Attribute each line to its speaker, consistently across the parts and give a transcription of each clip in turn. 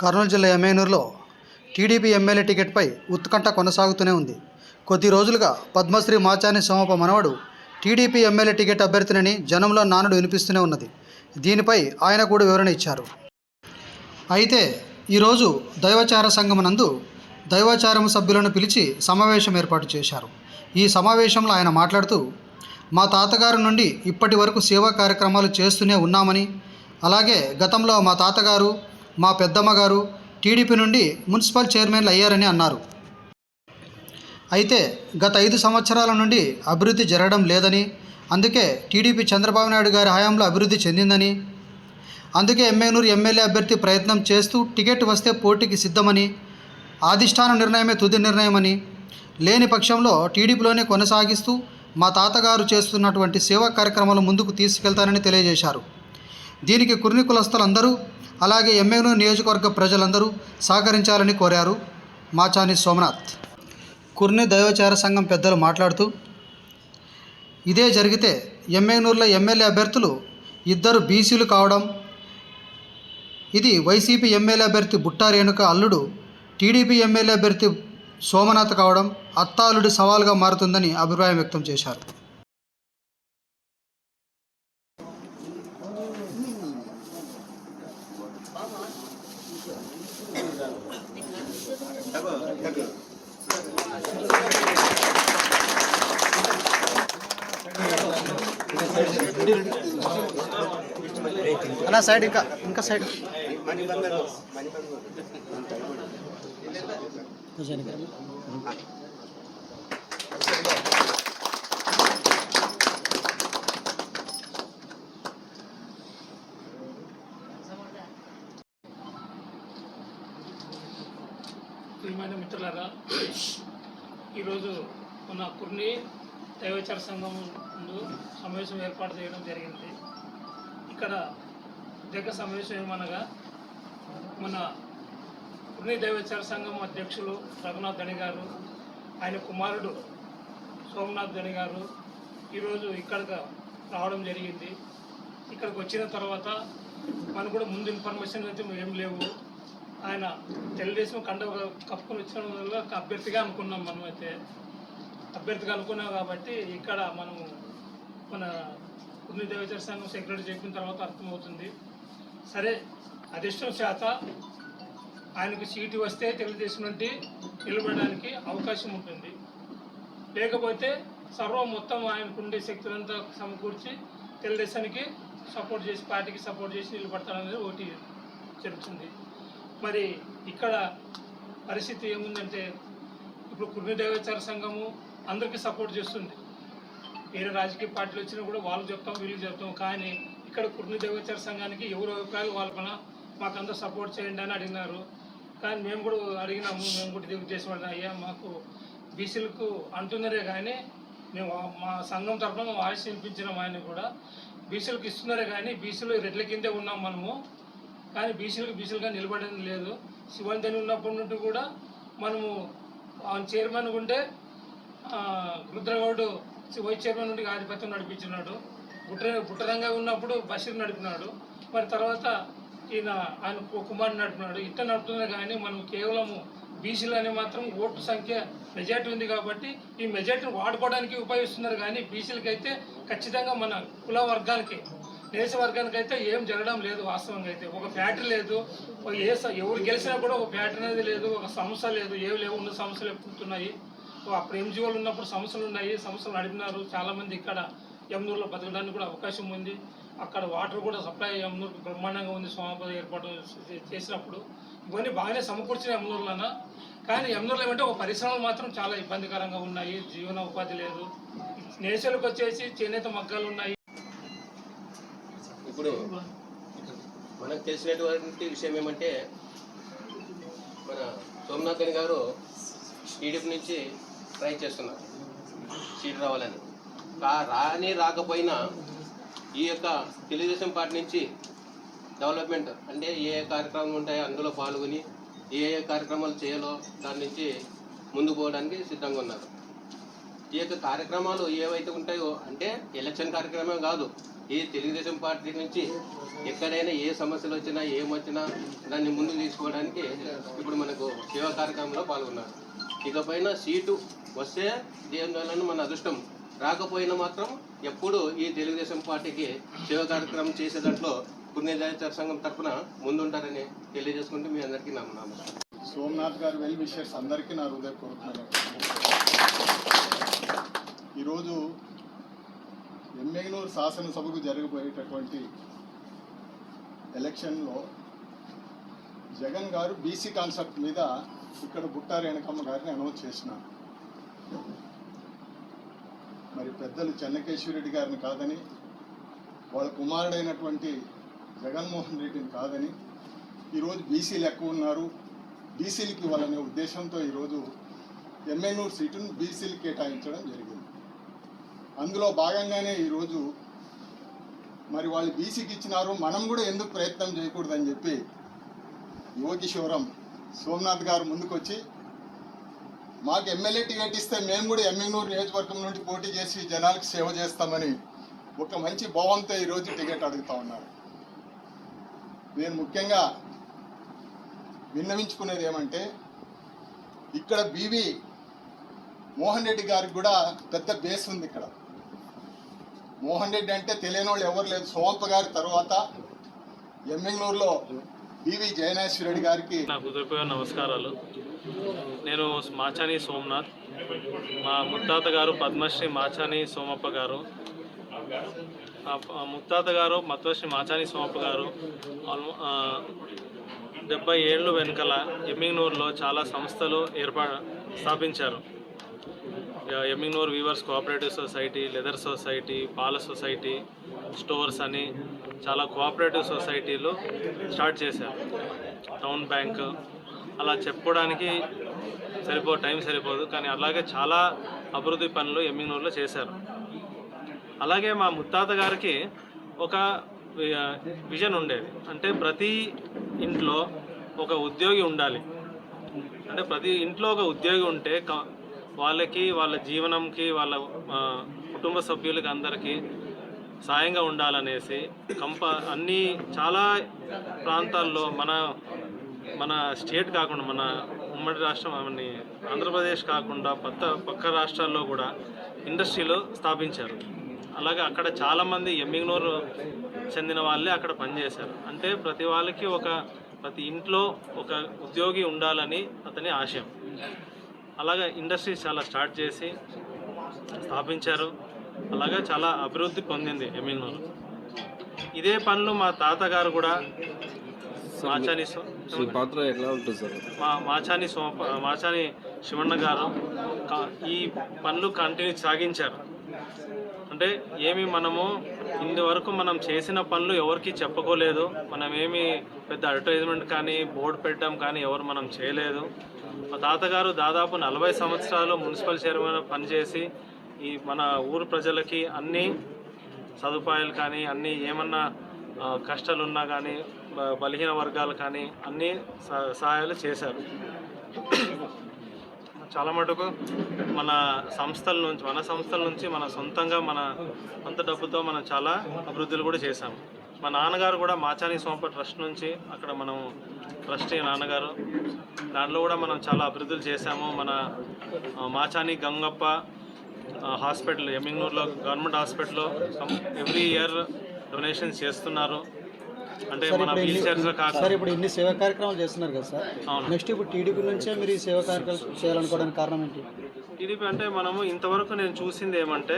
Speaker 1: కర్నూలు జిల్లా ఎమ్మెనూరులో TDP MLA టికెట్పై ఉత్కంఠ కొనసాగుతూనే ఉంది. కొద్ది రోజులుగా పద్మశ్రీ మాచాని సోమప మనవడు టీడీపీ ఎమ్మెల్యే టికెట్ అభ్యర్థినని జనంలో నానుడు వినిపిస్తూనే ఉన్నది. దీనిపై ఆయన కూడా వివరణ ఇచ్చారు. అయితే ఈరోజు దైవచార సంఘం నందు దైవాచారం సభ్యులను పిలిచి సమావేశం ఏర్పాటు చేశారు. ఈ సమావేశంలో ఆయన మాట్లాడుతూ మా తాతగారు నుండి ఇప్పటి వరకు సేవా కార్యక్రమాలు చేస్తూనే ఉన్నామని అలాగే గతంలో మా తాతగారు మా పెద్దమ్మ గారు టీడీపీ నుండి మున్సిపల్ చైర్మన్లు అయ్యారని అన్నారు. అయితే గత ఐదు సంవత్సరాల నుండి అభివృద్ధి జరగడం లేదని అందుకే టీడీపీ చంద్రబాబు నాయుడు గారి హయాంలో అభివృద్ధి చెందిందని అందుకే ఎమ్మెనూరు ఎమ్మెల్యే అభ్యర్థి ప్రయత్నం చేస్తూ టికెట్ వస్తే పోటీకి సిద్ధమని ఆధిష్టాన నిర్ణయమే తుది నిర్ణయమని లేని పక్షంలో టీడీపీలోనే కొనసాగిస్తూ మా తాతగారు చేస్తున్నటువంటి సేవా కార్యక్రమాలు ముందుకు తీసుకెళ్తానని తెలియజేశారు. దీనికి కుర్ని కులస్తులందరూ అలాగే ఎమ్మెనూరు నియోజకవర్గ ప్రజలందరూ సహకరించాలని కోరారు మాచాని సోమనాథ్. కుర్ని దైవచార సంఘం పెద్దలు మాట్లాడుతూ ఇదే జరిగితే ఎమ్మెనూరులో ఎమ్మెల్యే అభ్యర్థులు ఇద్దరు బీసీలు కావడం ఇది వైసీపీ ఎమ్మెల్యే అభ్యర్థి బుట్టా రేణుక అల్లుడు టీడీపీ ఎమ్మెల్యే అభ్యర్థి సోమనాథ్ కావడం అత్తాలుడి సవాల్గా మారుతుందని అభిప్రాయం వ్యక్తం చేశారు. అలా సైడ్ ఇంకా ఇంకా సైడ్.
Speaker 2: ప్రియమైన మిత్రులారా ఈరోజు మన కుర్ని దైవచార సంఘం ముందు సమావేశం ఏర్పాటు చేయడం జరిగింది. ఇక్కడ దగ్గర సమావేశం ఏమనగా మన పుణ్యదైవచార సంఘం అధ్యక్షులు రఘునాథ్ ధని గారు ఆయన కుమారుడు సోమనాథ్ ధని గారు ఈరోజు ఇక్కడికి రావడం జరిగింది. ఇక్కడికి వచ్చిన తర్వాత మనకు కూడా ముందు ఇన్ఫర్మేషన్ అయితే ఏం లేవు. ఆయన తెలుగుదేశం కండ కప్పుకొని వచ్చిన వల్ల అభ్యర్థిగా అనుకున్నాం మనమైతే. అభ్యర్థిగా అనుకున్నాం కాబట్టి ఇక్కడ మనము మన కొన్ని దేవచర సంఘం సెక్రటరీ చెప్పిన తర్వాత అర్థమవుతుంది. సరే అధిష్టం శాత ఆయనకు సీటు వస్తే తెలుగుదేశం నుండి నిలబడడానికి అవకాశం ఉంటుంది. లేకపోతే సర్వం మొత్తం ఆయనకుండే శక్తులంతా సమకూర్చి తెలుగుదేశానికి సపోర్ట్ చేసి పార్టీకి సపోర్ట్ చేసి నిలబడతాడనేది ఒకటి జరుగుతుంది. మరి ఇక్కడ పరిస్థితి ఏముందంటే ఇప్పుడు కుర్మి దేవచార సంఘము అందరికీ సపోర్ట్ చేస్తుంది. వేరే రాజకీయ పార్టీలు వచ్చినా కూడా వాళ్ళు చెప్తాం వీళ్ళు చెప్తాం. కానీ ఇక్కడ కుటుంబ దేవచార సంఘానికి ఎవరు అభిప్రాయాలు వాళ్ళ పైన మాకంతా సపోర్ట్ చేయండి అని అడిగినారు. కానీ మేము కూడా అడిగినాము మేము కూడా దిగు చేసి అయ్యా మాకు బీసీలకు అంటున్నారే కానీ మేము మా సంఘం తరఫున మా వాయిస్ వినిపించినాం ఆయన కూడా. బీసీలకు ఇస్తున్నారే కానీ బీసీలు రెడ్ల కిందే ఉన్నాం మనము. కానీ బీసీలకు బీసీలుగా నిలబడేది లేదు. శివంతని ఉన్నప్పటి నుండి కూడా మనము ఆయన చైర్మన్ ఉండే రుద్రగౌడ్ వైస్ చైర్మన్ నుండి ఆధిపత్యం నడిపించినాడు. బుట్ట బుట్టరంగా ఉన్నప్పుడు బషీర్ నడిపినాడు. మరి తర్వాత ఈయన ఆయన కు- కుమారుడు నడిపినాడు. ఇట్ట నడుపుతున్నా కానీ మనం కేవలము బీసీలనే మాత్రం ఓటు సంఖ్య మెజార్టీ ఉంది కాబట్టి ఈ మెజార్టీని వాడుకోవడానికి ఉపయోగిస్తున్నారు కానీ బీసీలకైతే ఖచ్చితంగా మన కుల వర్గానికి దేశ వర్గానికి అయితే ఏం జరగడం లేదు వాస్తవంగా అయితే. ఒక ఫ్యాక్టరీ లేదు. ఏ ఎవరు గెలిచినా కూడా ఒక ఫ్యాక్టరీ అనేది లేదు. ఒక సంస్థ లేదు. ఏవి లేవు. ఉన్న సమస్యలు ఎక్కుతున్నాయి అప్పుడు ఎంజీఓలు ఉన్నప్పుడు సమస్యలు ఉన్నాయి సమస్యలు నడిపినారు. చాలామంది ఇక్కడ యమునూరులో బతకడానికి కూడా అవకాశం ఉంది. అక్కడ వాటర్ కూడా సప్లై యమునూరుకు బ్రహ్మాండంగా ఉంది సోమాపద ఏర్పాటు చేసినప్పుడు. ఇవన్నీ బాగానే సమకూర్చిన యమునూరులోన. కానీ యమునూరులో ఏమంటే ఒక పరిశ్రమలు మాత్రం చాలా ఇబ్బందికరంగా ఉన్నాయి. జీవన ఉపాధి లేదు. నేషలకు వచ్చేసి చేనేత మగ్గాలు ఉన్నాయి.
Speaker 3: ఇప్పుడు మనకు తెలిసినటువంటి విషయం ఏమంటే మన సోమనాథన్ గారు టీడీపీ నుంచి ట్రై చేస్తున్నారు సీట్ రావాలని. రాని రాకపోయినా ఈ యొక్క తెలుగుదేశం పార్టీ నుంచి డెవలప్మెంట్ అంటే ఏ ఏ కార్యక్రమాలు ఉంటాయో అందులో పాల్గొని ఏ ఏ కార్యక్రమాలు చేయాలో దాని నుంచి ముందుకు పోవడానికి సిద్ధంగా ఉన్నారు. ఈ యొక్క కార్యక్రమాలు ఏవైతే ఉంటాయో అంటే ఎలక్షన్ కార్యక్రమం కాదు ఈ తెలుగుదేశం పార్టీ నుంచి ఎక్కడైనా ఏ సమస్యలు వచ్చినా ఏమొచ్చినా దాన్ని ముందుకు తీసుకోవడానికి ఇప్పుడు మనకు సేవా కార్యక్రమంలో పాల్గొన్నారు. ఇకపైన సీటు వస్తే దేవుని మన అదృష్టం రాకపోయినా మాత్రం ఎప్పుడు ఈ తెలుగుదేశం పార్టీకి సేవ కార్యక్రమం చేసే దాంట్లో పుణ్యదాయచర సంఘం తరఫున ముందుంటారని తెలియజేసుకుంటూ మీ అందరికీ నా నమస్కారం.
Speaker 4: సోమనాథ్ గారు వెల్ విషర్స్ అందరికీ నా హృదయపూర్వకమైన ఈరోజు ఎమ్మెగనూరు శాసనసభకు జరగబోయేటటువంటి ఎలక్షన్లో జగన్ గారు బీసీ కాన్సెప్ట్ మీద ఇక్కడ బుట్టారేణకమ్మ గారిని అనౌన్స్ చేసినారు. మరి పెద్దలు చెన్నకేశ్వరరెడ్డి గారిని కాదని వాళ్ళ కుమారుడైనటువంటి జగన్మోహన్ రెడ్డిని కాదని ఈరోజు బీసీలు ఎక్కువ ఉన్నారు. బీసీలకి ఇవ్వాలనే ఉద్దేశంతో ఈరోజు ఎమ్మెన్యూర్ సీటును బీసీలు కేటాయించడం జరిగింది. అందులో భాగంగానే ఈరోజు మరి వాళ్ళు బీసీకి ఇచ్చినారు మనం కూడా ఎందుకు ప్రయత్నం చేయకూడదని చెప్పి యువకిషోరం సోమనాథ్ గారు ముందుకొచ్చి మాకు ఎమ్మెల్యే టికెట్ ఇస్తే మేము కూడా ఎమ్మెన్యూరు నియోజకవర్గం నుండి పోటీ చేసి జనాలకు సేవ చేస్తామని ఒక మంచి భావంతో ఈరోజు టికెట్ అడుగుతా ఉన్నారు. నేను ముఖ్యంగా విన్నవించుకునేది ఏమంటే ఇక్కడ బీవీ మోహన్ రెడ్డి గారికి కూడా పెద్ద బేస్ ఉంది ఇక్కడ. మోహన్ రెడ్డి అంటే తెలియని వాళ్ళు ఎవరు లేదు సోంప గారి తర్వాత ఎమ్మెగ్నూరులో బీవీ జయనాశ్వర రెడ్డి గారికి
Speaker 5: నమస్కారాలు. నేను మాచాని సోమనాథ్. మా ముత్తాత గారు పద్మశ్రీ మాచాని సోమప్ప గారు. ముత్తాత గారు మత్వశ్రీ మాచాని సోమప్ప గారు. ఆల్మో డెబ్బై ఏళ్ళు వెనుకల ఎమ్మింగ్నూరులో చాలా సంస్థలు ఏర్పా స్థాపించారు. ఆ, Yemmiganur weavers cooperative society leather society పాల సొసైటీ స్టోర్స్ అని చాలా కోఆపరేటివ్ సొసైటీలు స్టార్ట్ చేశారు. టౌన్ బ్యాంక్ అలా చెప్పుకోవడానికి సరిపో టైం సరిపోదు. కానీ అలాగే చాలా అభివృద్ధి పనులు ఎమ్మింగ్నూరులో చేశారు. అలాగే మా ముత్తాత గారికి ఒక విజన్ ఉండేది. అంటే ప్రతి ఇంట్లో ఒక ఉద్యోగి ఉండాలి. అంటే ప్రతి ఇంట్లో ఒక ఉద్యోగి ఉంటే వాళ్ళకి వాళ్ళ జీవనంకి వాళ్ళ కుటుంబ సభ్యులకి అందరికీ సాయంగా ఉండాలనేసి కంప అన్ని చాలా ప్రాంతాల్లో మన మన స్టేట్ కాకుండా మన ఉమ్మడి రాష్ట్రం అవన్నీ ఆంధ్రప్రదేశ్ కాకుండా పక్క పక్క రాష్ట్రాల్లో కూడా ఇండస్ట్రీలు స్థాపించారు. అలాగే అక్కడ చాలామంది ఎమ్మిగ్నూరు చెందిన వాళ్ళే అక్కడ పనిచేశారు. అంటే ప్రతి వాళ్ళకి ఒక ప్రతి ఇంట్లో ఒక ఉద్యోగి ఉండాలని అతని ఆశయం. అలాగే ఇండస్ట్రీస్ చాలా స్టార్ట్ చేసి స్థాపించారు. అలాగే చాలా అభివృద్ధి పొందింది ఎమ్మిగ్నూరు. ఇదే పనులు మా తాతగారు కూడా మాచాని సో-
Speaker 6: పాత్ర ఎట్లా ఉంటుంది సార్?
Speaker 5: మా మాచాని సో మాచాని శివಣ್ణ గారు ఈ పనులు కంటిన్యూ సాగించారు. అంటే ఏమి మనము ఇంతవరకు మనం చేసిన పనులు ఎవరికి చెప్పుకోలేదు. మనం ఏమి పెద్ద అడ్వర్టైజ్మెంట్ కానీ బోర్డు పెట్టడం కానీ ఎవరు మనం చేయలేదు. మా తాతగారు దాదాపు నలభై సంవత్సరాలు మున్సిపల్ చైర్మన్ పనిచేసి ఈ మన ఊరు ప్రజలకి అన్ని సదుపాయాలు కానీ అన్ని ఏమన్నా ఆ, కష్టాలు ఉన్నా కానీ బలహీన వర్గాలు కానీ అన్ని సహాయాలు చేశారు. చాలా మటుకు మన సంస్థల నుంచి మన సంస్థల నుంచి మన సొంతంగా మన సొంత డబ్బుతో మనం చాలా అభివృద్ధులు కూడా చేశాము మా నాన్నగారు కూడా మాచాని సోంప ట్రస్ట్ నుంచి అక్కడ మనం ట్రస్టీ నాన్నగారు. దాంట్లో కూడా మనం చాలా అభివృద్ధులు చేశాము. మన మాచాని గంగప్ప హాస్పిటల్ ఎమ్మింగ్నూరులో గవర్నమెంట్ హాస్పిటల్లో ఎవ్రీ ఇయర్ డొనేషన్స్ చేస్తున్నారు. అంటే
Speaker 1: సార్ ఇప్పుడు ఇన్ని సేవా కార్యక్రమాలు చేస్తున్నారు కదా సార్? నెక్స్ట్ ఇప్పుడు టీడీపీ నుంచే మీరు ఈ సేవా కార్యక్రమాలు చేయాలనుకోవడానికి కారణం ఏంటి?
Speaker 5: టీడీపీ అంటే మనము ఇంతవరకు నేను చూసింది ఏమంటే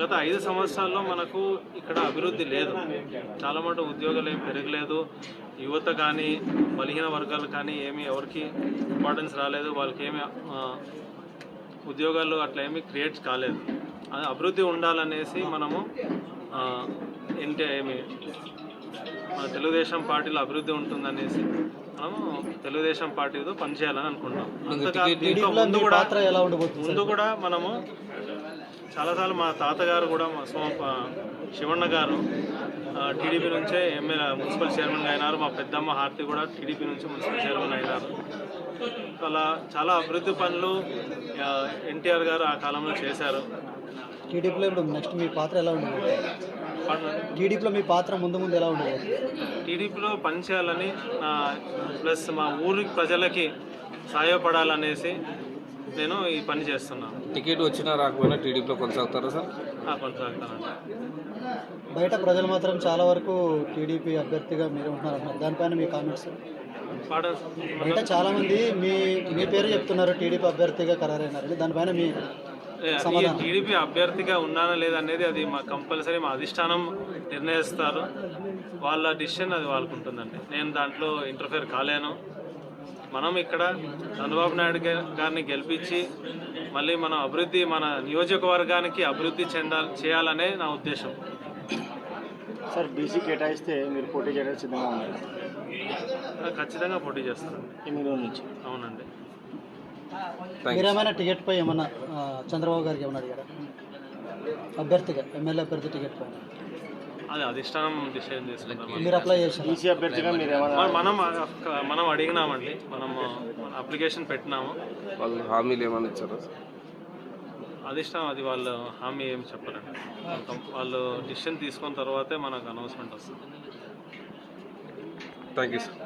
Speaker 5: గత ఐదు సంవత్సరాల్లో మనకు ఇక్కడ అభివృద్ధి లేదు. చాలా మటు ఉద్యోగాలు ఏం పెరగలేదు. యువత కానీ బలహీన వర్గాలు కానీ ఏమి ఎవరికి ఇంపార్టెన్స్ రాలేదు. వాళ్ళకి ఏమి ఉద్యోగాలు అట్లా ఏమీ క్రియేట్ కాలేదు. అది అభివృద్ధి ఉండాలనేసి మనము ఏంటి మన తెలుగుదేశం పార్టీలో అభివృద్ధి ఉంటుందనేసి మనము తెలుగుదేశం పార్టీతో పనిచేయాలని అనుకుంటాం అంతగా ముందు కూడా ముందు కూడా మనము చాలాసార్లు మా తాతగారు కూడా మా సోమ శివಣ್ణ గారు టీడీపీ నుంచే ఎమ్మెల్యే మున్సిపల్ చైర్మన్గా అయినారు. మా పెద్దమ్మ హారతి కూడా టీడీపీ నుంచి మున్సిపల్ చైర్మన్ అయినారు. అలా చాలా అభివృద్ధి పనులు ఎన్టీఆర్ గారు ఆ కాలంలో చేశారు.
Speaker 1: టీడీపీలో ఇప్పుడు నెక్స్ట్ మీ పాత్ర ఎలా ఉండేది టీడీపీలో మీ పాత్ర ముందు ముందు ఎలా ఉండేది?
Speaker 5: టీడీపీలో పనిచేయాలని నా ప్లస్ మా ఊరి ప్రజలకి సహాయపడాలనేసి నేను ఈ పని చేస్తున్నాను.
Speaker 6: టికెట్ వచ్చినా రాకపోయినా టీడీపీలో కొనసాగుతారా సార్?
Speaker 5: ఆ, కొనసాగుతానండి.
Speaker 1: బయట ప్రజలు మాత్రం చాలా వరకు టీడీపీ అభ్యర్థిగా మీరు ఉంటున్నారు దానిపైన మీ కామెంట్స్
Speaker 5: పాట
Speaker 1: బయట చాలా మంది మీ మీ పేరు చెప్తున్నారు టీడీపీ అభ్యర్థిగా ఖరారైనారని. దానిపైన మీ.
Speaker 5: టీడీపీ అభ్యర్థిగా ఉన్నానా లేదా అనేది అది మా కంపల్సరీ మా అధిష్టానం నిర్ణయిస్తారు. వాళ్ళ డిసిషన్ అది వాళ్ళకు ఉంటుందండి నేను దాంట్లో ఇంటర్ఫేర్ కాలేను. మనం ఇక్కడ చంద్రబాబు నాయుడు గారిని గెలిపించి మళ్ళీ మన అభివృద్ధి మన నియోజకవర్గానికి అభివృద్ధి చెందాలి చేయాలనే నా ఉద్దేశం.
Speaker 7: సార్ బీసీ కేటాయిస్తే మీరు పోటీ చేయడానికి సిద్ధంగా ఉన్నారు?
Speaker 5: ఖచ్చితంగా పోటీ చేస్తాను.
Speaker 7: ఎనిమిది రోజుల నుంచి?
Speaker 5: అవునండి.
Speaker 1: మీరేమైనా టికెట్ పై ఏమన్నా చంద్రబాబు గారికి ఏమన్నా అడిగారా? అభ్యర్థిగా ఎమ్మెల్యే అభ్యర్థి టికెట్ పైన
Speaker 5: అది అధిష్టానం డిసైడ్ చేసుకుందాం
Speaker 1: మీరు అప్లై చేశారు?
Speaker 7: బీసీ అభ్యర్థిగా మీరు ఏమైనా
Speaker 5: మనం మనం అడిగినామండి. మనం అప్లికేషన్ పెట్టినాము.
Speaker 6: వాళ్ళు హామీలు ఏమైనా ఇచ్చారా?
Speaker 5: అధిష్టానం అది వాళ్ళు హామీ ఏం చెప్పరండి. వాళ్ళు- వాళ్ళు డిసిషన్ తీసుకున్న తర్వాతే మనకు అనౌన్స్మెంట్ వస్తుంది.
Speaker 6: Thank you sir